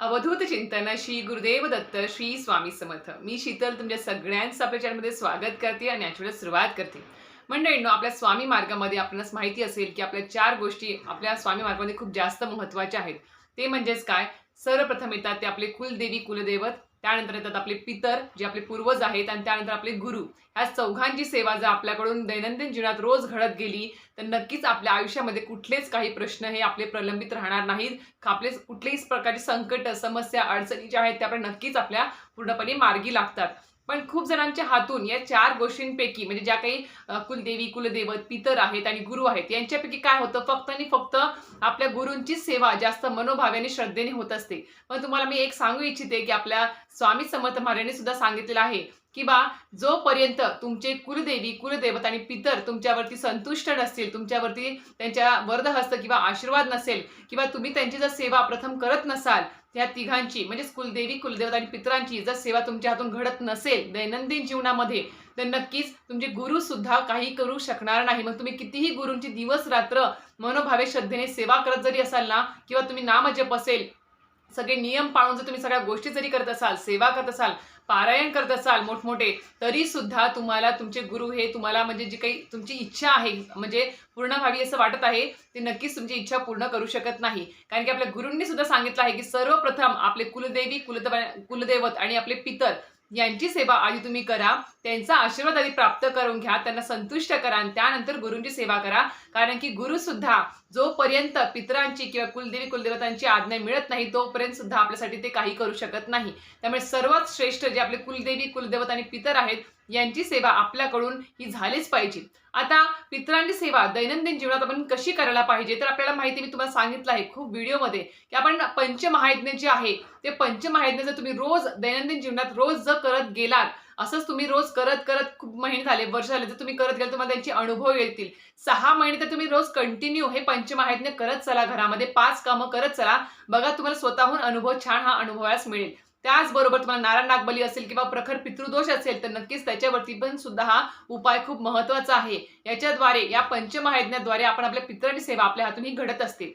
अवधूत चिंतन श्री गुरुदेव दत्त श्री स्वामी समर्थ. मी शीतल तुमच्या सगळ्यांचं आपल्या चॅनलमध्ये स्वागत करते आणि याची सुरुवात करते. मंडळींनो आपल्या स्वामी मार्गामध्ये आपल्याला माहिती असेल की आपल्या चार गोष्टी आपल्या स्वामी मार्गामध्ये खूप जास्त महत्त्वाच्या आहेत. ते म्हणजेच काय? सर्वप्रथम येतात ते आपले कुलदेवी कुलदैवत त्यानंतर येतात आपले पितर जे आपले पूर्वज आहेत आणि त्यानंतर आपले गुरु. ह्या चौघांची सेवा जर आपल्याकडून दैनंदिन जीवनात रोज घडत गेली तर नक्कीच आपल्या आयुष्यामध्ये कुठलेच काही प्रश्न हे आपले प्रलंबित राहणार नाहीत. आपले कुठलेच प्रकारची संकट समस्या अडचणी ज्या आहेत त्या नक्कीच आपल्या पूर्णपणे मार्गी लागतात. पण खूप जणांच्या हातून या चार गोष्टींपैकी म्हणजे ज्या काही कुलदेवी कुलदेवत पितर आहेत आणि गुरु आहेत यांच्यापैकी काय होतं? फक्त आणि फक्त आपल्या गुरूंची सेवा जास्त मनोभाव्याने श्रद्धेने होत असते. पण तुम्हाला मी एक सांगू इच्छिते की आपल्या स्वामी समर्थ महाराजांनी सुद्धा सांगितलेलं आहे की बा जोपर्यंत तुमचे कुलदेवी कुलदेवत आणि पितर तुमच्यावरती संतुष्ट नसतील तुमच्यावरती त्यांच्या वरदहस्त किंवा आशीर्वाद नसेल किंवा तुम्ही त्यांची जर सेवा प्रथम करत नसाल त्या तिघांची म्हणजेच कुलदेवी कुलदेवता आणि पितरांची जर सेवा तुमच्या हातून घडत नसेल दैनंदिन जीवनामध्ये तर नक्कीच तुमचे गुरु सुद्धा काही करू शकणार नाही. मग तुम्ही कितीही गुरूंची दिवस रात्र मनोभावे श्रद्धेने सेवा करत जरी असाल ना किंवा तुम्ही नामजप असेल सगळे नियम पाळून जर तुम्ही सगळ्या गोष्टी जरी करत असाल सेवा करत असाल पारायण करत असाल मोठमोठे तरी सुद्धा तुम्हाला तुमचे गुरु हे तुम्हाला म्हणजे जी काही तुमची इच्छा आहे म्हणजे पूर्ण व्हावी असं वाटत आहे ते नक्कीच तुमची इच्छा पूर्ण करू शकत नाही. कारण की आपल्या गुरूंनी सुद्धा सांगितलं आहे की सर्वप्रथम आपले कुलदेवी कुलदेव कुलदैवत आणि आपले पितर यांची सेवा आधी तुम्ही करा. त्यांचा आशीर्वाद आधी प्राप्त करून घ्या. त्यांना संतुष्ट करा आणि त्यानंतर गुरूंची सेवा करा. कारण की गुरु सुद्धा जोपर्यंत पितरांची किंवा कुलदेवी कुलदेवतांची आज्ञा मिळत नाही तोपर्यंत सुद्धा आपल्यासाठी ते काही करू शकत नाही. त्यामुळे सर्वात श्रेष्ठ जे आपले कुलदेवी कुलदेवत आणि पितर आहेत यांची सेवा आपल्याकडून ही झालीच पाहिजे. आता पितरांची सेवा दैनंदिन जीवनात आपण कशी करायला पाहिजे तर आपल्याला माहिती मी तुम्हाला सांगितलं आहे खूप व्हिडिओमध्ये की आपण पंचमहायज्ञ जे आहे ते पंचमहायज्ञ जर तुम्ही रोज दैनंदिन जीवनात रोज जर करत गेलात असंच तुम्ही रोज करत करत खूप महिने झाले वर्ष झाले तर तुम्ही करत गेले तुम्हाला त्यांचे अनुभव येतील. सहा महिने तर तुम्ही रोज कंटिन्यू हे पंचमहायज्ञ करत चला घरामध्ये पाच कामं करत चला. बघा तुम्हाला स्वतःहून अनुभव छान हा अनुभवायला मिळेल. त्याचबरोबर तुम्हाला नारायण नागबली असेल किंवा प्रखर पितृदोष असेल तर नक्कीच त्याच्यावरती पण सुद्धा हा उपाय खूप महत्त्वाचा आहे. याच्याद्वारे या पंचमहायज्ञाद्वारे आपण आपल्या पितरांची सेवा आपल्या हातूनही घडत असते.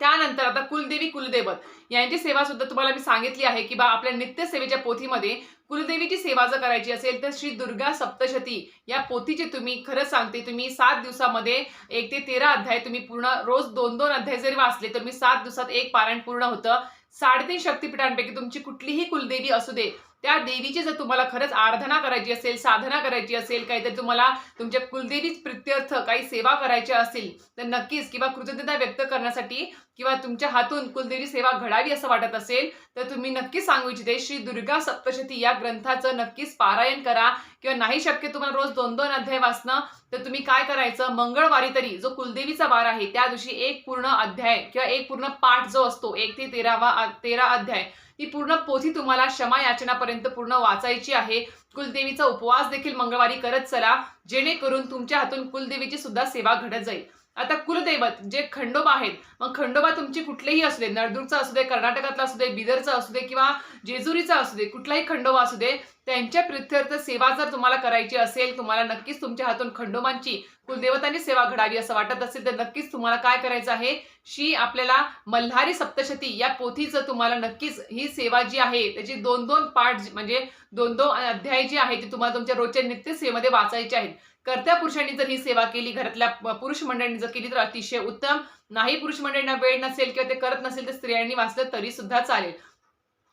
त्यानंतर आता कुलदेवी कुलदेवत यांची सेवा सुद्धा तुम्हाला मी सांगितली आहे की बा आपल्या नित्यसेवेच्या पोथीमध्ये कुलदेवीची सेवा जर करायची असेल तर श्री दुर्गा सप्तशती या पोथीचे तुम्ही खरं सांगते तुम्ही सात दिवसामध्ये एक ते तेरा अध्याय तुम्ही पूर्ण रोज दोन दोन अध्याय जरी वाचले तर मी सात दिवसात एक पारायण पूर्ण होतं. साडेतीन शक्तिपीठांपैकी तुमची कुठलीही कुलदेवी असू दे त्या देवीची जर तुम्हाला खरंच आराधना करायची असेल साधना करायची असेल काहीतरी तुम्हाला तुमच्या कुलदेवीच प्रित्यर्थ काही सेवा करायच्या असेल तर नक्कीच किंवा कृतज्ञता व्यक्त करण्यासाठी किंवा तुमच्या हातून कुलदेवी सेवा घडावी असं वाटत असेल तर तुम्ही नक्कीच सांगू इच्छिते श्री दुर्गा सप्तशती या ग्रंथाचं नक्कीच पारायण करा. किंवा नाही शक्य तुम्हाला रोज दोन दोन अध्याय वाचणं तर तुम्ही काय करायचं मंगळवारी तरी जो कुलदेवीचा वार आहे त्या दिवशी एक पूर्ण अध्याय किंवा एक पूर्ण पाठ जो असतो एक ते तेरावा तेरा अध्याय ती पूर्ण पोथी तुम्हाला क्षमा याचनापर्यंत पूर्ण वाचायची आहे. कुलदेवीचा उपवास देखील मंगळवारी करत चला. जेणेकरून तुमच्या हातून कुलदेवीची सुद्धा सेवा घडत जाईल. आता कुलदैवत जे खंडोबा आहेत मग खंडोबा तुमची कुठलेही असू दे नळदूरचा असू दे कर्नाटकातला असू दे बिदरचा असू दे किंवा जेजुरीचा असू दे कुठलाही खंडोबा असू दे त्यांच्या प्रित्यर्थ सेवा जर तुम्हाला करायची असेल तुम्हाला नक्कीच तुमच्या हातून खंडोबांची कुलदेवतांची सेवा घडावी असं वाटत असेल तर नक्कीच तुम्हाला काय करायचं आहे? शी आपल्याला मल्हारी सप्तशती या पोथीचं तुम्हाला नक्कीच ही सेवा जी आहे त्याची दोन दोन पार्ट जी- म्हणजे दोन दोन अध्याय जी आहे ती तुम्हाला तुमच्या रोजच्या नित्य सेवेमध्ये आहेत. कर्त्या पुरुषांनी जर ही सेवा केली घरातल्या पुरुष मंडळींनी जर केली तर अतिशय उत्तम. नाही पुरुष मंडळींना वेळ नसेल किंवा ते करत नसेल तर स्त्रियांनी वाचलं तरी सुद्धा चालेल.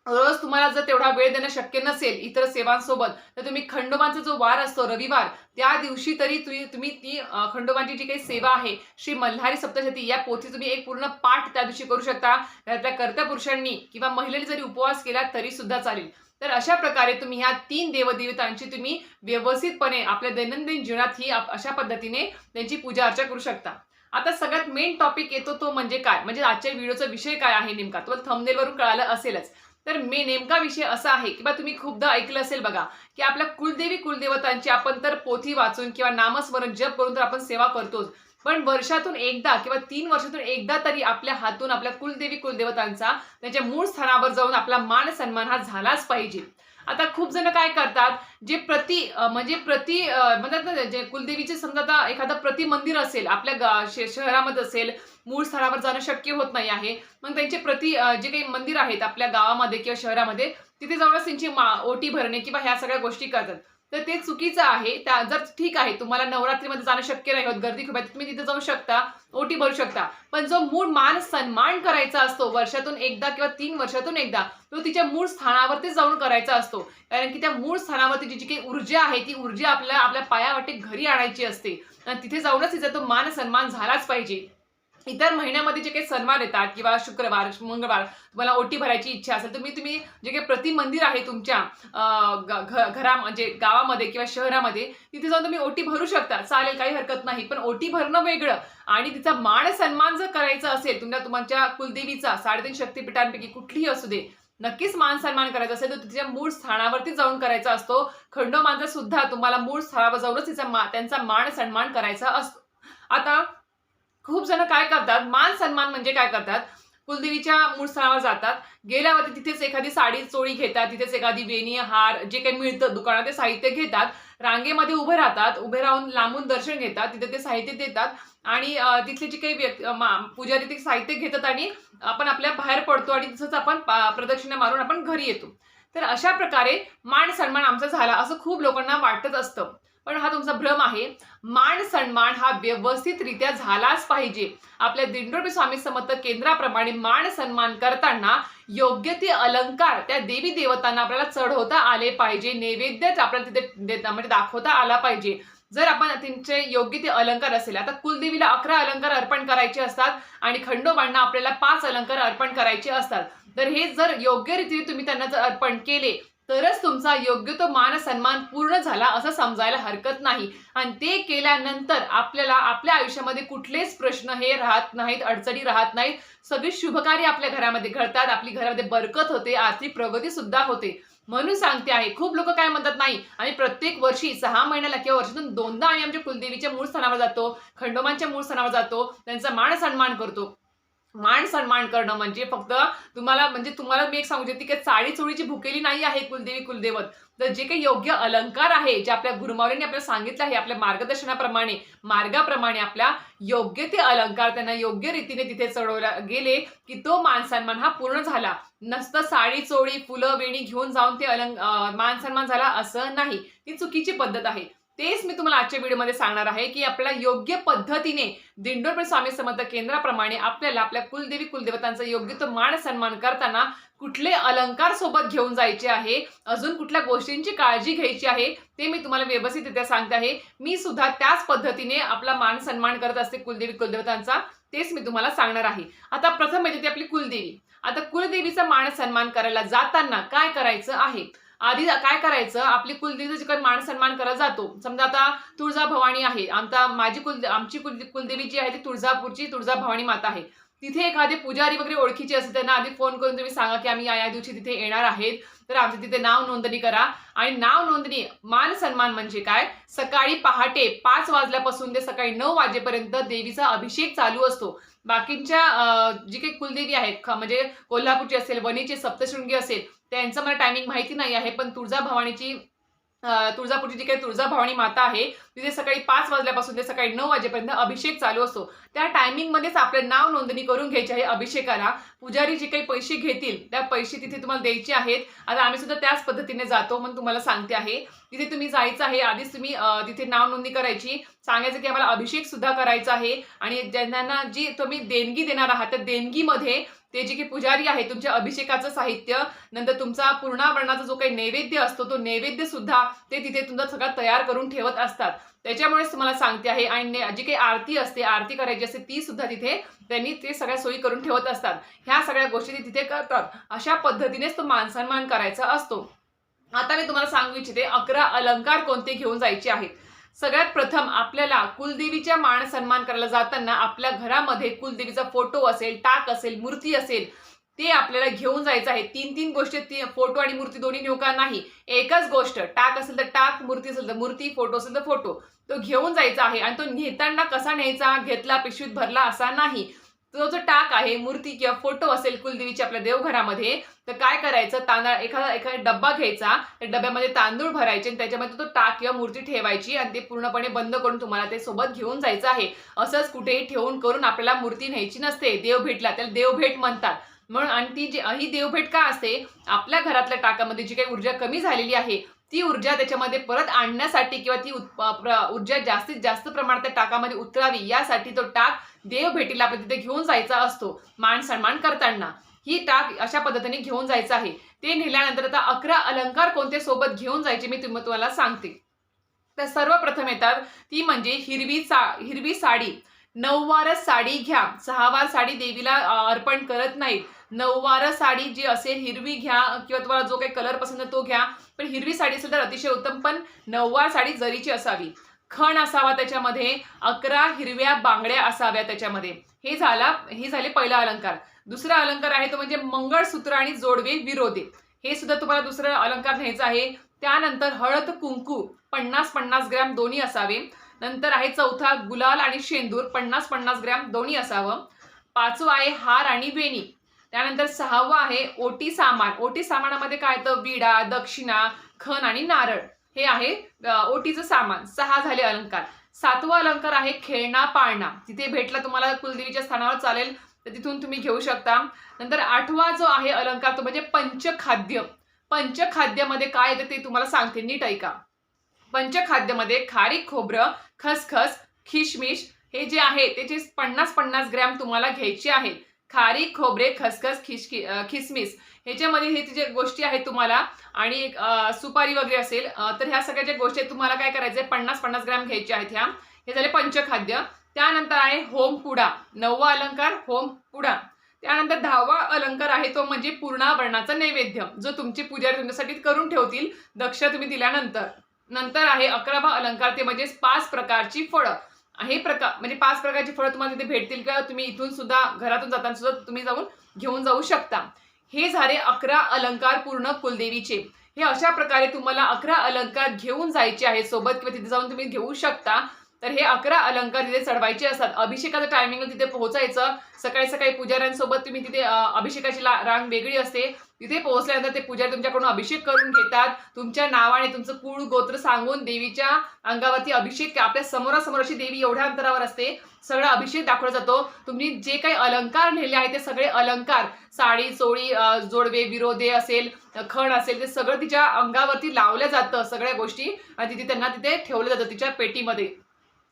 रोज तुम्हाला जर तेवढा वेळ देणं शक्य नसेल इतर सेवांसोबत तर तुम्ही खंडोबांचा जो वार असतो रविवार त्या दिवशी तरी तुम्ही तुम्ही ती खंडोबांची जी काही सेवा आहे श्री मल्हारी सप्तशती या पोथी तुम्ही एक पूर्ण पाठ त्या दिवशी करू शकता. घरातल्या कर्त्या पुरुषांनी किंवा महिलेने जरी उपवास केला तरी सुद्धा चालेल. तर अशा प्रकारे तुम्ही ह्या तीन देवदेवतांची तुम्ही व्यवस्थितपणे आपल्या दैनंदिन जीवनात ही अशा पद्धतीने त्यांची पूजा अर्चा करू शकता. आता सगळ्यात मेन टॉपिक येतो तो म्हणजे काय? म्हणजे आजच्या व्हिडिओचा विषय काय आहे नेमका? तुम्हाला थंबनेलवरून कळालं असेलच. तर मे नेमका विषय असा आहे की तुम्ही खूपदा ऐकलं असेल बघा की आपल्या कुलदेवी कुलदेवतांची आपण तर पोथी वाचून किंवा नामस्मरण जप करून तर आपण सेवा करतोच. पण वर्षातून एकदा किंवा तीन वर्षातून एकदा तरी आपल्या हातून आपल्या कुलदेवी कुलदेवतांचा त्यांच्या मूळ स्थानावर जाऊन आपला मान सन्मान हा झालाच पाहिजे. आता खूप जण काय करतात जे प्रति म्हणजे प्रति म्हणतात ना जे कुलदेवीचे समजा आता एखादं प्रति मंदिर असेल आपल्या शहरामध्ये असेल मूळ स्थळावर जाणं शक्य होत नाही आहे. मग त्यांचे प्रति जे काही मंदिर आहेत आपल्या गावामध्ये किंवा शहरामध्ये तिथे जाऊनच त्यांची मा- ओटी भरणे किंवा ह्या सगळ्या गोष्टी करतात. तर ते चुकीचं आहे. त्या जर ठीक आहे तुम्हाला नवरात्रीमध्ये जाणं शक्य नाही होत गर्दी खूप आहे तुम्ही तिथे जाऊ शकता ओटी भरू शकता. पण जो मूळ मान सन्मान करायचा असतो वर्षातून एकदा किंवा तीन वर्षातून एकदा तो तिच्या मूळ स्थानावरती जाऊन करायचा असतो. कारण की त्या मूळ स्थानावरती जी जी काही ऊर्जा आहे ती ऊर्जा आपल्या आपल्या पायावाटे घरी आणायची असते. आणि तिथे जाऊनच तिचा तो मान सन्मान झालाच पाहिजे. इतर महिन्यामध्ये जे काही सणवार येतात किंवा शुक्रवार मंगळवार तुम्हाला ओटी भरायची इच्छा असेल तुम्ही तुम्ही जे काही प्रति मंदिर आहे तुमच्या घ- घरा म्हणजे गावामध्ये किंवा शहरामध्ये तिथे जाऊन तुम्ही ओटी भरू शकता. चालेल काही हरकत नाही. पण ओटी भरणं वेगळं आणि तिचा मान सन्मान जर करायचा असेल तुमच्या तुमच्या कुलदेवीचा साडेतीन शक्तीपीठांपैकी कुठलीही असू दे नक्कीच मान सन्मान करायचा असेल तर तिच्या मूळ स्थानावरती जाऊन करायचा असतो. खंडोबांचा सुद्धा तुम्हाला मूळ स्थळावर जाऊनच तिचा मा त्यांचा मान सन्मान करायचा असतो. आता खूप जण काय करतात? मान सन्मान म्हणजे काय करतात? कुलदेवीच्या मूळ स्थळावर जातात गेल्यावरती तिथेच एखादी साडी चोळी घेतात तिथेच एखादी वेणी हार जे काही मिळतं दुकानात ते साहित्य घेतात. रांगेमध्ये उभे राहतात उभे राहून लांबून दर्शन घेतात तिथे ते साहित्य देतात. आणि तिथले जे काही व्यक्ती मा- पुजारी ते साहित्य घेतात आणि आपण आपल्या बाहेर पडतो आणि तसंच आपण पा- प्रदक्षिणा मारून आपण घरी येतो. तर अशा प्रकारे मान सन्मान आमचा झाला असं खूप लोकांना वाटत असतं. पण हा तुमचा भ्रम आहे. मान सन्मान हा व्यवस्थितरित्या झालाच पाहिजे. आपल्या दिंडोरी स्वामी समर्थ केंद्राप्रमाणे मान सन्मान करताना योग्य ते अलंकार त्या देवी देवतांना आपल्याला चढवता आले पाहिजे. नैवेद्यच आपल्याला तिथे देता म्हणजे दाखवता आला पाहिजे. जर आपण त्यांचे योग्य ते अलंकार असेल आता कुलदेवीला अकरा अलंकार अर्पण करायचे असतात आणि खंडोबांना आपल्याला पाच अलंकार अर्पण करायचे असतात. तर हे जर योग्य रीतीने तुम्ही त्यांना जर अर्पण केले तरच तुमचा योग्य तो मान सन्मान पूर्ण झाला असं समजायला हरकत नाही. आणि ते केल्यानंतर आपल्याला आपल्या आयुष्यामध्ये कुठलेच प्रश्न हे राहत नाहीत अडचणी राहत नाहीत. सगळी शुभकार्य आपल्या घरामध्ये घडतात. आपली घरामध्ये बरकत होते. आर्थिक प्रगती सुद्धा होते. म्हणून सांगते आहे खूप लोक काय म्हणतात नाही आणि प्रत्येक वर्षी सहा महिन्याला किंवा वर्षातून दोनदा आम्ही आमच्या कुलदेवीच्या मूळ स्थानावर जातो खंडोबांच्या मूळ स्थानावर जातो त्यांचा मान सन्मान करतो. मान सन्मान करणं म्हणजे फक्त तुम्हाला म्हणजे तुम्हाला मी एक सांगू शकते की चाळी चोळीची भुकेली नाही आहे कुलदेवी कुलदेवत. तर जे काही योग्य अलंकार आहे जे आपल्या गुरुमावरीने आपल्याला सांगितलं आहे आपल्या मार्गदर्शनाप्रमाणे मार्गाप्रमाणे आपल्या योग्य ते अलंकार त्यांना योग्य रीतीने तिथे चढवला गेले की तो मान सन्मान हा पूर्ण झाला. नसतं साडी चोळी फुलं वेणी घेऊन जाऊन ते अलंक मान सन्मान झाला असं नाही. ती चुकीची पद्धत आहे. तेच मी तुम्हाला आजच्या व्हिडिओमध्ये सांगणार आहे की आपल्याला योग्य पद्धतीने दिंडोरपे स्वामी समर्थ केंद्राप्रमाणे आपल्याला आपल्या कुलदेवी कुलदेवतांचा योग्य तो मान सन्मान करताना कुठले अलंकार सोबत घेऊन जायचे आहे अजून कुठल्या गोष्टींची काळजी घ्यायची आहे ते मी तुम्हाला व्यवस्थितरित्या सांगते आहे. मी सुद्धा त्याच पद्धतीने आपला मान सन्मान करत असते कुलदेवी कुलदेवतांचा तेच मी तुम्हाला सांगणार आहे. आता प्रथम म्हणजे ती आपली कुलदेवी. आता कुलदेवीचा मान सन्मान करायला जाताना काय करायचं आहे? आधी काय करायचं? आपली कुलदेवीचं जे काही मान सन्मान करत जातो. समजा आता तुळजा भवानी आहे. आमचा माझी कुल आमची कुल कुलदेवी जी आहे ती तुळजापूरची तुळजा भवानी माता आहे. तिथे एखादे पुजारी वगैरे ओळखीचे असते त्यांना आधी फोन करून तुम्ही सांगा की आम्ही या या दिवशी तिथे येणार आहेत. तर आमचं तिथे नाव नोंदणी करा. आणि नाव नोंदणी मान सन्मान म्हणजे काय? सकाळी पहाटे पाच वाजल्यापासून ते सकाळी नऊ वाजेपर्यंत देवीचा अभिषेक चालू असतो. बाकींच्या जी काही कुलदेवी आहेत ख- म्हणजे कोल्हापूरची असेल वणीची सप्तशृंगी असेल त्यांचं मला टायमिंग माहिती नाही आहे पण तुळजा भवानीची तुळजापूरची जी काही तुळजा भवानी माता आहे तिथे सकाळी पाच वाजल्यापासून ते सकाळी नऊ वाजेपर्यंत अभिषेक चालू असतो. त्या टायमिंगमध्येच आपलं नाव नोंदणी करून घ्यायची आहे अभिषेकाला. पुजारी जे काही पैसे घेतील त्या पैसे तिथे तुम्हाला द्यायचे आहेत. आता आम्ही सुद्धा त्याच पद्धतीने जातो म्हणून तुम्हाला सांगते आहे. तिथे तुम्ही जायचं आहे आधीच तुम्ही तिथे नाव नोंदणी करायची. सांगायचं की आम्हाला अभिषेक सुद्धा करायचा आहे. आणि ज्यांना जी तुम्ही देणगी देणार आहात त्या देणगीमध्ये ते जे की पुजारी आहे तुमच्या अभिषेकाचं साहित्य नंतर तुमचा पूर्णावरणाचा जो काही नैवेद्य असतो तो नैवेद्य सुद्धा ते तिथे तुमचा सगळा तयार करून ठेवत असतात. त्याच्यामुळेच तुम्हाला सांगते आहे आणि जी काही आरती असते आरती करायची असते ती सुद्धा तिथे त्यांनी ते सगळ्या सोयी करून ठेवत असतात. ह्या सगळ्या गोष्टी ते तिथे करतात. अशा पद्धतीनेच तो मानसन्मान करायचा असतो. आता मी तुम्हाला सांगू इच्छिते अकरा अलंकार कोणते घेऊन जायचे आहेत? सगळ्यात प्रथम आपल्याला कुलदेवीच्या मान सन्मान करायला जाताना आपल्या घरामध्ये कुलदेवीचा फोटो असेल टाक असेल मूर्ती असेल ते आपल्याला घेऊन जायचं आहे. तीन तीन गोष्टी ती फोटो आणि मूर्ती दोन्ही नेऊ का नाही? एकच गोष्ट टाक असेल तर टाक मूर्ती असेल तर मूर्ती फोटो असेल तर फोटो. तो घेऊन जायचा आहे आणि तो नेताना कसा न्यायचा? घेतला पिशवीत भरला असा नाही. तो जो टाक आहे मूर्ती किंवा फोटो असेल कुलदेवीची आपल्या देवघरामध्ये तर काय करायचं? तांदळ एखादा एखादा डब्बा घ्यायचा त्या डब्यामध्ये तांदूळ भरायचे आणि त्याच्यामध्ये तो टाक किंवा मूर्ती ठेवायची आणि ते पूर्णपणे बंद करून तुम्हाला ते सोबत घेऊन जायचं आहे. असंच कुठेही ठेवून करून आपल्याला मूर्ती न्यायची नसते. देव भेटला त्याला देवभेट म्हणतात. म्हणून आणि ती जी ही देवभेट का असते? आपल्या घरातल्या टाकामध्ये जी काही ऊर्जा कमी झालेली आहे ती ऊर्जा त्याच्यामध्ये परत आणण्यासाठी किंवा ती उत् प्र- ऊर्जा जास्तीत जास्त प्रमाणात त्या टाकामध्ये उतरावी यासाठी तो टाक देव भेटीला आपण तिथे घेऊन जायचा असतो मान सन्मान करताना. ही टाक अशा पद्धतीने घेऊन जायचं आहे. ते नेल्यानंतर आता अकरा अलंकार कोणते सोबत घेऊन जायचे मी तुम्ही तुम्हाला सांगते. तर सर्वप्रथम येतात ती म्हणजे हिरवी सा हिरवी साडी. नऊवारच साडी घ्या. सहावार साडी देवीला अर्पण करत नाहीत. नऊवार साडी जी असेल हिरवी घ्या किंवा तुम्हाला जो काही कलर पसंत आहे तो घ्या. पण हिरवी साडी असेल तर अतिशय उत्तम पण नऊवार साडी जरीची असावी. खण असावा त्याच्यामध्ये अकरा हिरव्या बांगड्या असाव्या त्याच्यामध्ये. हे झाला हे झाले पहिला अलंकार. दुसरा अलंकार आहे तो म्हणजे मंगळसूत्र आणि जोडवे विरोधे. हे सुद्धा तुम्हाला दुसरं अलंकार घ्यायचं आहे. त्यानंतर हळद कुंकू पन्नास पन्नास ग्रॅम दोन्ही असावे. नंतर आहे चौथा गुलाल आणि शेंदूर पन्नास पन्नास ग्रॅम दोन्ही असावं. पाचवं आहे हार आणि वेणी. त्यानंतर सहावं आहे ओटी सामान. ओटी सामानामध्ये काय तर विडा दक्षिणा खण आणि नारळ. हे आहे ओटीचं सामान. सहा झाले अलंकार. सातवा अलंकार आहे खेळणा पाळणा. तिथे भेटला तुम्हाला कुलदेवीच्या स्थानावर चालेल तर तिथून तुम्ही घेऊ शकता. नंतर आठवा जो आहे अलंकार तो म्हणजे पंचखाद्य. पंचखाद्यामध्ये काय येतं ते तुम्हाला सांगते नीट ऐका. पंचखाद्यामध्ये खारीक खोबरं खसखस खिशमिश हे जे आहे त्याचे पन्नास पन्नास ग्रॅम तुम्हाला घ्यायचे आहेत. खारी खोबरे खसखस खिश खिसमिस. ह्याच्यामध्ये हे जे गोष्टी आहेत तुम्हाला आणि एक सुपारी वगैरे असेल तर ह्या सगळ्या ज्या गोष्टी आहेत तुम्हाला काय करायचं पन्नास पन्नास ग्रॅम घ्यायच्या आहेत ह्या. हे झाले पंचखाद्य. त्यानंतर आहे होम पुडा नववा अलंकार होम पुडा. त्यानंतर दहावा अलंकार आहे तो म्हणजे पूर्णावरणाचा नैवेद्य जो तुमची पुजारी तुमच्यासाठी करून ठेवतील दक्ष तुम्ही दिल्यानंतर. नंतर आहे अकरावा अलंकार ते म्हणजे पाच प्रकारची फळं. हे प्रकार म्हणजे पाच प्रकारची फळं तुम्हाला तिथे भेटतील किंवा तुम्ही इथून सुद्धा घरातून जाताना सुद्धा तुम्ही जाऊन घेऊन जाऊ शकता. हे झाले अकरा अलंकार पूर्ण कुलदेवीचे. हे अशा प्रकारे तुम्हाला अकरा अलंकार घेऊन जायचे आहेत सोबत किंवा तिथे जाऊन तुम्ही घेऊ शकता. तर हे अकरा अलंकार तिथे चढवायचे असतात. अभिषेकाचं टायमिंग तिथे पोहोचायचं. सकाळी सकाळी पुजाऱ्यांसोबत तुम्ही तिथे अभिषेकाची ला- रांग वेगळी असते. तिथे पोहोचल्यानंतर ते पुजारी तुमच्याकडून अभिषेक करून घेतात. तुमच्या नावाने तुमचं कुळ गोत्र सांगून देवीच्या अंगावरती अभिषेक आपल्या समोरासमोर अशी देवी एवढ्या अंतरावर असते. सगळा अभिषेक दाखवला जातो. तुम्ही जे काही अलंकार नेले आहेत ते सगळे अलंकार साडी चोळी जोडवे विरोधे असेल खण असेल ते सगळं तिच्या अंगावरती लावलं जातं सगळ्या गोष्टी. आणि तिथे त्यांना तिथे ठेवलं जातं तिच्या पेटीमध्ये.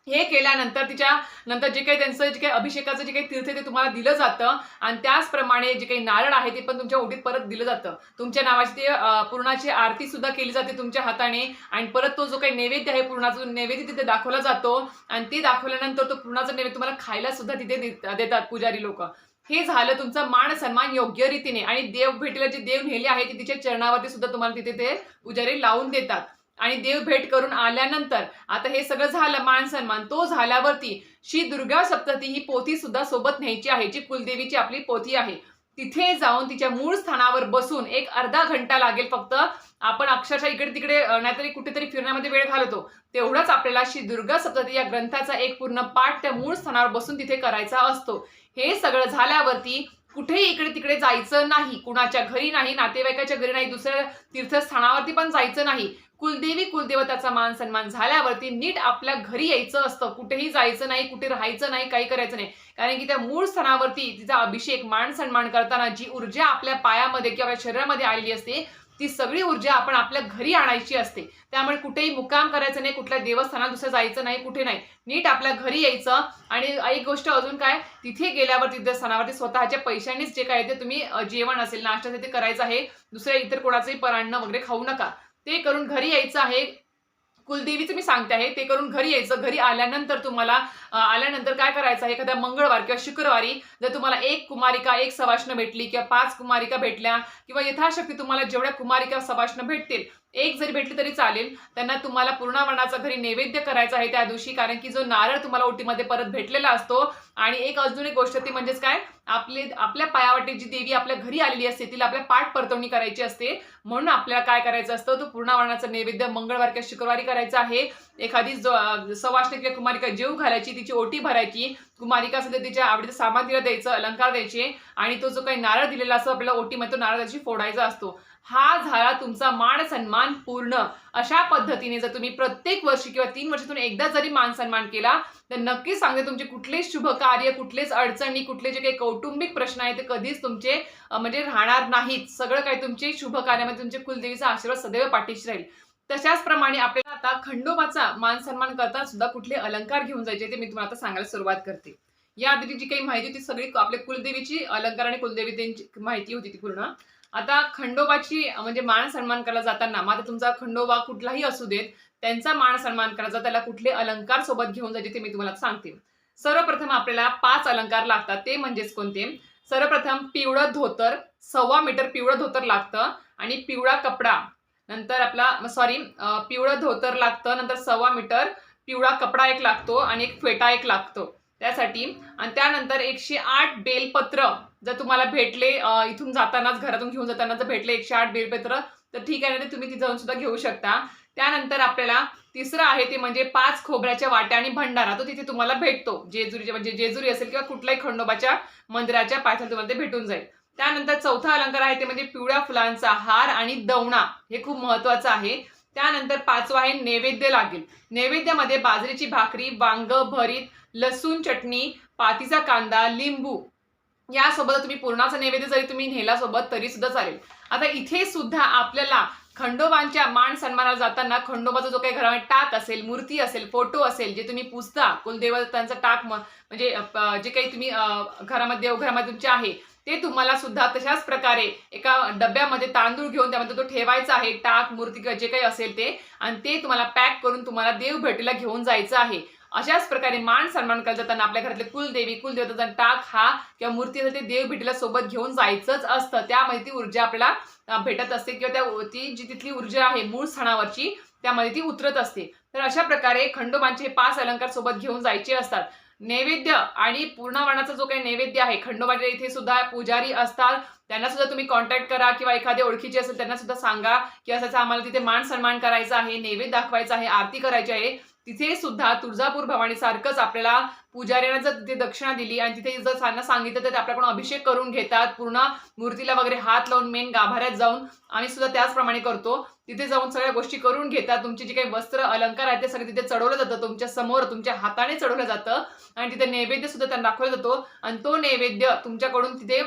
हे केल्यानंतर तिच्या नंतर जे काही त्यांचं जे काही अभिषेकाचं जे काही तीर्थ ते तुम्हाला दिलं जातं. आणि त्याचप्रमाणे जे काही नारळ आहे ते पण तुमच्या ओटीत परत दिलं जातं. तुमच्या नावाची ते पूर्णाची आरती सुद्धा केली जाते तुमच्या हाताने. आणि परत तो जो काही नैवेद्य आहे पूर्णाचा नैवेद्य तिथे दाखवला जातो. आणि ते दाखवल्यानंतर तो पूर्णाचा नैवेद्य तुम्हाला खायला सुद्धा तिथे देतात पुजारी लोक. हे झालं तुमचा मान सन्मान योग्य रीतीने. आणि देव भेटीला जे देव नेले आहे ते तिच्या चरणावरती सुद्धा तुम्हाला तिथे ते पुजारी लावून देतात. आणि देव भेट करून आल्यानंतर आता हे सगळं झालं मान सन्मान तो झाल्यावरती श्री दुर्गा सप्तती ही पोथी सुद्धा सोबत न्यायची आहे जी कुलदेवीची आपली पोथी आहे. तिथे जाऊन तिच्या मूळ स्थानावर बसून एक अर्धा घंटा लागेल फक्त. आपण अक्षरशः इकडे तिकडे नाहीतरी कुठेतरी फिरण्यामध्ये वेळ घालवतो. तेवढाच आपल्याला श्री दुर्गा सप्तती या ग्रंथाचा एक पूर्ण पाठ त्या मूळ स्थानावर बसून तिथे करायचा असतो. हे सगळं झाल्यावरती कुठेही इकडे तिकडे जायचं नाही कुणाच्या घरी नाही नातेवाईकाच्या घरी नाही दुसऱ्या तीर्थस्थानावरती पण जायचं नाही. कुलदेवी कुलदेवताचा मान सन्मान झाल्यावरती नीट आपल्या घरी यायचं असतं. कुठेही जायचं नाही कुठे राहायचं नाही काही करायचं नाही. कारण की त्या मूळ स्थानावरती तिचा अभिषेक मान सन्मान करताना जी ऊर्जा आपल्या पायामध्ये किंवा आपल्या शरीरामध्ये आलेली असते ती सगळी ऊर्जा आपण आपल्या घरी आणायची असते. त्यामुळे कुठेही मुक्काम करायचं नाही कुठल्या देवस्थानात दुसरं जायचं नाही कुठे नाही. नीट आपल्या घरी यायचं. आणि एक गोष्ट अजून काय तिथे गेल्यावर तिथे स्थानावरती स्वतःच्या पैशांनीच जे काय ते तुम्ही जेवण असेल नाश्ता ते करायचं आहे. दुसऱ्या इतर कोणाचंही परान्न वगैरे खाऊ नका. ते करून घरी यायचं आहे. कुलदेवीचं मी सांगते आहे ते करून घरी यायचं. घरी आल्यानंतर तुम्हाला आल्यानंतर काय करायचं आहे? एखाद्या मंगळवार किंवा शुक्रवारी जर तुम्हाला एक कुमारिका एक सवाष्ण भेटली किंवा पाच कुमारिका भेटल्या किंवा यथाशक्ती तुम्हाला जेवढ्या कुमारिका सवाष्ण भेटतील एक जरी भेटली तरी चालेल. त्यांना तुम्हाला पूर्णावरणाचा घरी नैवेद्य करायचा आहे त्या दिवशी कारण की जो नारळ तुम्हाला ओटीमध्ये परत भेटलेला असतो. आणि एक अजून एक गोष्ट ती म्हणजेच काय? आपले आपल्या पायावाटी जी देवी आपल्या घरी आलेली असते तिला आपल्या पाठ परतवणी करायची असते. म्हणून आपल्याला काय करायचं असतं? तो पूर्णावरणाचा नैवेद्य मंगळवार किंवा शुक्रवारी करायचा आहे. एखादी जो अं, किंवा कुमारिका जेव घालायची तिची ओटी भरायची. कुमारिका असेल तर तिच्या आवडीचं सामान तिला द्यायचं अलंकार द्यायचे. आणि तो जो काही नारळ दिलेला असतो आपल्याला ओटीमध्ये तो नारळ त्याची फोडायचा असतो. हा झाला तुमचा मान सन्मान पूर्ण. अशा पद्धतीने जर तुम्ही प्रत्येक वर्षी किंवा तीन वर्षातून एकदा जरी मान सन्मान केला तर नक्कीच सांगते तुमचे कुठलेच शुभ कार्य कुठलेच अडचणी कुठले जे काही कौटुंबिक प्रश्न आहेत ते कधीच तुमचे म्हणजे राहणार नाहीत. सगळं काही तुमचे शुभ कार्यामध्ये तुमचे कुलदेवीचा आशीर्वाद सदैव पाठीशी राहील. तशाच प्रमाणे आपल्याला आता खंडोबाचा मान सन्मान करताना सुद्धा कुठले अलंकार घेऊन जायचे ते मी तुम्हाला आता सांगायला सुरुवात करते. या आधी जी काही माहिती होती सगळी आपल्या कुलदेवीची अलंकार आणि कुलदेवी माहिती होती ती पूर्ण. आता खंडोबाची म्हणजे मान सन्मान करायला जाताना मात्र तुमचा खंडोबा कुठलाही असू देत त्यांचा मान सन्मान करायचा त्याला कुठले अलंकार सोबत घेऊन जायचे ते मी तुम्हाला सांगते. सर्वप्रथम आपल्याला पाच अलंकार लागतात ते म्हणजेच कोणते? सर्वप्रथम पिवळं धोतर सव्वा मीटर पिवळं धोतर लागतं आणि पिवळा कपडा. नंतर आपला सॉरी पिवळं धोतर लागतं नंतर सव्वा मीटर पिवळा कपडा एक लागतो आणि एक फेटा एक लागतो. त्यासाठी आणि त्यानंतर एकशे आठ बेलपत्र जर तुम्हाला भेटले इथून जातानाच घरातून घेऊन जाताना जर भेटले एकशे आठ बेलपत्र तर ठीक आहे ना ते तुम्ही तिथे जाऊन सुद्धा घेऊ शकता. त्यानंतर आपल्याला तिसरं आहे ते म्हणजे पाच खोबऱ्याच्या वाट्या आणि भंडारा तो तिथे तुम्हाला भेटतो. जेजुरीच्या म्हणजे जेजुरी असेल किंवा कुठल्याही खंडोबाच्या मंदिराच्या पायथ्याला तुम्हाला ते भेटून जाईल. त्यानंतर चौथा अलंकार आहे ते म्हणजे पिवळ्या फुलांचा हार आणि दवणा हे खूप महत्वाचं आहे. त्यानंतर पाचवा आहे नैवेद्य लागेल. नैवेद्यामध्ये बाजरीची भाकरी वांग भरीत लसूण चटणी पातीचा कांदा लिंबू यासोबत तुम्ही पूर्णाचा नैवेद्य जरी तुम्ही नेला सोबत तरी सुद्धा चालेल. आता इथे सुद्धा आपल्याला खंडोबांच्या मान सन्मानाला जाताना खंडोबाचा जो काही घरामध्ये टाक असेल मूर्ती असेल फोटो असेल जे तुम्ही पुजता कुलदेवतांचा टाक म्हणजे जे काही तुम्ही घरामध्ये देवघरामध्ये तुमचे आहे ते तुम्हाला सुद्धा तशाच प्रकारे एका डब्यामध्ये तांदूळ घेऊन त्यामध्ये तो ठेवायचा आहे टाक मूर्ती किंवा जे काही असेल ते आणि ते तुम्हाला पॅक करून तुम्हाला देव भेटीला घेऊन जायचं आहे. अशाच प्रकारे मान सन्मान करत जाताना आपल्या घरातले कुलदेवी कुलदेवताचा टाक हा किंवा मूर्ती असेल ते देव भेटीला सोबत घेऊन जायचंच असतं. त्यामध्ये ती ऊर्जा आपल्याला भेटत असते किंवा त्या ती जी तिथली ऊर्जा आहे मूळ सणावरची त्यामध्ये ती उतरत असते. तर अशा प्रकारे खंडोबांचे हे पाच अलंकार सोबत घेऊन जायचे असतात. नैवेद्य आणि पूर्णवर्णाचा जो काही नैवेद्य आहे खंडोबाच्या इथे सुद्धा पुजारी असतात. त्यांना सुद्धा तुम्ही कॉन्टॅक्ट करा किंवा एखादे ओळखीचे असेल त्यांना सुद्धा सांगा की असं असं आम्हाला तिथे मान सन्मान करायचा आहे नैवेद्य दाखवायचा आहे आरती करायची आहे. तिथे सुद्धा तुळजापूर भवानी सारखंच आपल्याला पुजाऱ्यांना जर तिथे दक्षिणा दिली आणि तिथे जर त्यांना सांगितलं तर ते आपल्याकडून अभिषेक करून घेतात पूर्ण मूर्तीला वगैरे हात लावून मेन गाभाऱ्यात जाऊन आम्ही सुद्धा त्याचप्रमाणे करतो. तिथे जाऊन सगळ्या गोष्टी करून घेतात. तुमची जी काही वस्त्र अलंकार आहेत ते सगळे तिथे चढवलं जातं. तुमच्यासमोर तुमच्या हाताने चढवलं जातं. आणि तिथे नैवेद्य सुद्धा त्यांना दाखवलं जातो. आणि तो नैवेद्य तुमच्याकडून तिथे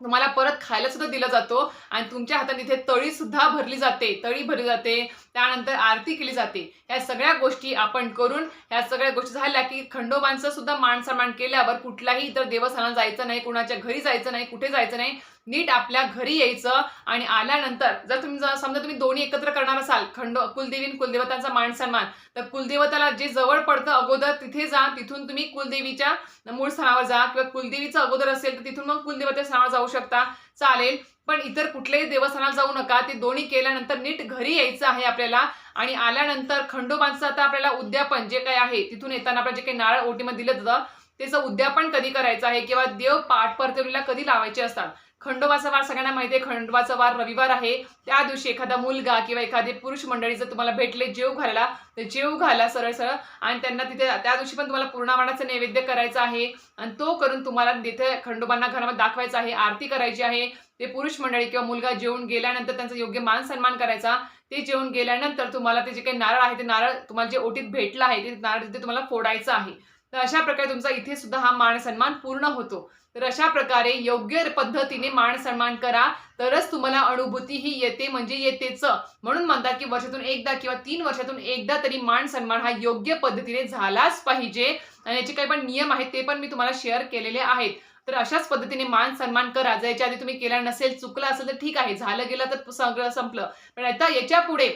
तुम्हाला परत खायला सुद्धा दिला जातो आणि तुमच्या हाताने इथे तळी सुद्धा भरली जाते. तळी भरली जाते. त्यानंतर आरती केली जाते. या सगळ्या गोष्टी आपण करून ह्या सगळ्या गोष्टी झाल्या की खंडोबांचं सुद्धा मान सन्मान केल्यावर कुठलाही इतर देवस्थानाला जायचं नाही कुणाच्या घरी जायचं नाही कुठे जायचं नाही. नीट आपल्या घरी यायचं आणि आल्यानंतर जर तुम्ही जर समजा तुम्ही दोन्ही एकत्र करणार असाल खंड कुलदेवी कुलदेवतांचा मान सन्मान तर कुलदेवताला जे जवळ पडतं अगोदर तिथे जा तिथून तुम्ही कुलदेवीच्या मूळ स्थानावर जा किंवा कुलदेवीचं अगोदर असेल तर तिथून मग कुलदेवतेच्या स्थानावर जाऊ शकता. चालेल. पण इतर कुठल्याही देवस्थानाला जाऊ नका. ते दोन्ही केल्यानंतर नीट घरी यायचं आहे आपल्याला. आणि आल्यानंतर खंडोबांचं आता आपल्याला उद्यापन जे काही आहे तिथून येताना आपल्याला जे काही नारळ ओटीमध्ये दिलं जातं त्याचं उद्यापन कधी करायचं आहे? किंवा देव पाठ परतवलीला कधी लावायचे असतात? खंडोबाचा वार सगळ्यांना माहिती आहे खंडोबाचा वार रविवार आहे. त्या दिवशी एखादा मुलगा किंवा एखादे पुरुष मंडळी जर तुम्हाला भेटले जेव घालायला तर जेव घाला सरळ सरळ. आणि त्यांना तिथे त्या दिवशी पण तुम्हाला पूर्णामानाचं नैवेद्य करायचं आहे. आणि तो करून तुम्हाला तिथे खंडोबांना घरामध्ये दाखवायचा आहे आरती करायची आहे. ते पुरुष मंडळी किंवा मुलगा जेवून गेल्यानंतर त्यांचा योग्य मान सन्मान करायचा. ते जेवून गेल्यानंतर तुम्हाला ते जे काही नारळ आहे ते नारळ तुम्हाला जे ओटीत भेटलं आहे ते नारळ तिथे तुम्हाला फोडायचं आहे. तर अशा प्रकारे तुमचा इथे सुद्धा हा मान सन्मान पूर्ण होतो. तर अशा प्रकारे योग्य पद्धतीने मान सन्मान करा. तरच तुम्हाला अनुभूती ही येते म्हणजे येतेच. म्हणून म्हणतात की वर्षातून एकदा किंवा तीन वर्षातून एकदा तरी मान सन्मान हा योग्य पद्धतीने झालाच पाहिजे. आणि याचे काही पण नियम आहेत ते पण मी तुम्हाला शेअर केलेले आहेत. तर अशाच पद्धतीने मान सन्मान करा. जर याच्या आधी तुम्ही केला नसेल चुकलं असेल तर ठीक आहे. झालं गेलं तर सगळं संपलं. पण आता याच्यापुढे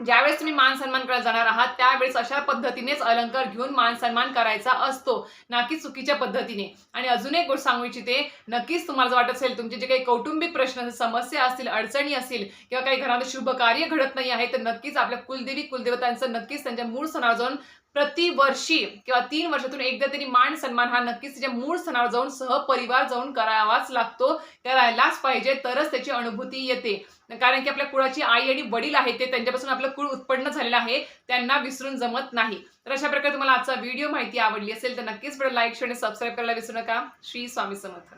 ज्यावेळेस तुम्ही मान सन्मान करायला जाणार आहात त्यावेळेस अशा पद्धतीनेच अलंकार घेऊन मान सन्मान करायचा असतो. ना की चुकीच्या पद्धतीने. आणि अजून एक गोष्ट सांगू इच्छिते नक्कीच तुम्हाला जर वाटत असेल तुमचे जे काही कौटुंबिक प्रश्न समस्या असतील अडचणी असतील किंवा काही घरामध्ये शुभ कार्य घडत नाही आहे तर नक्कीच आपल्या कुलदेवी कुलदेवतांचं नक्कीच त्यांच्या मूळ सणावर जाऊन प्रतिवर्षी किंवा तीन वर्षातून एकदा तरी मान सन्मान हा नक्कीच त्याच्या मूळ सणावर जाऊन सहपरिवार जाऊन करावाच लागतो. करायलाच पाहिजे तरच त्याची अनुभूती येते. कारण की आपल्या कुळाची आई आणि वडील आहेत ते त्यांच्यापासून आपलं कुळ उत्पन्न झालेलं आहे त्यांना विसरून जमत नाही. तर अशा प्रकारे तुम्हाला आजचा व्हिडिओ माहिती आवडली असेल तर नक्कीच लाईक शेअर आणि सबस्क्राईब करायला विसरू नका. श्री स्वामी समर्थ.